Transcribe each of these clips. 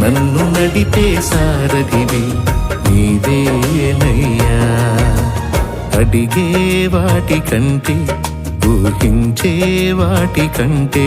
నన్ను నడిపే సారథివి నీదేనయ్యా అడిగే వాటి కంటే ఊహించే వాటి కంటే.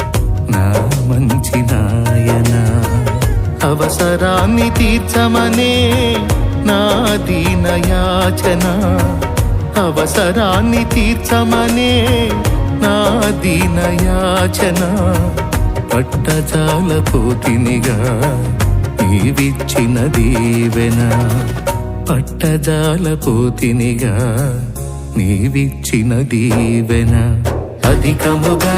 నా మంచి నాయన. అవసరాన్ని తీర్చమనే నా దీన యాచన. అవసరాన్ని తీర్చమనే నా దీన యాచన. పట్టజాల పోతినిగా నీవిచ్చిన దీవెన. పట్టజాల పోతినిగా నీవిచ్చిన దీవెన. అధికముగా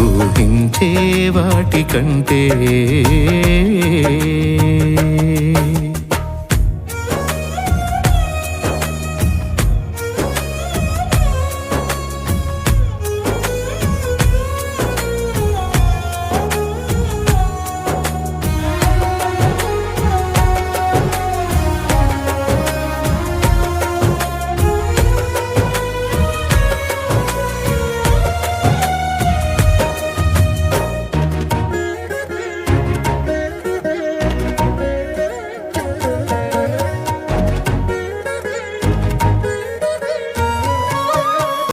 ఊహించే వాటి కంటే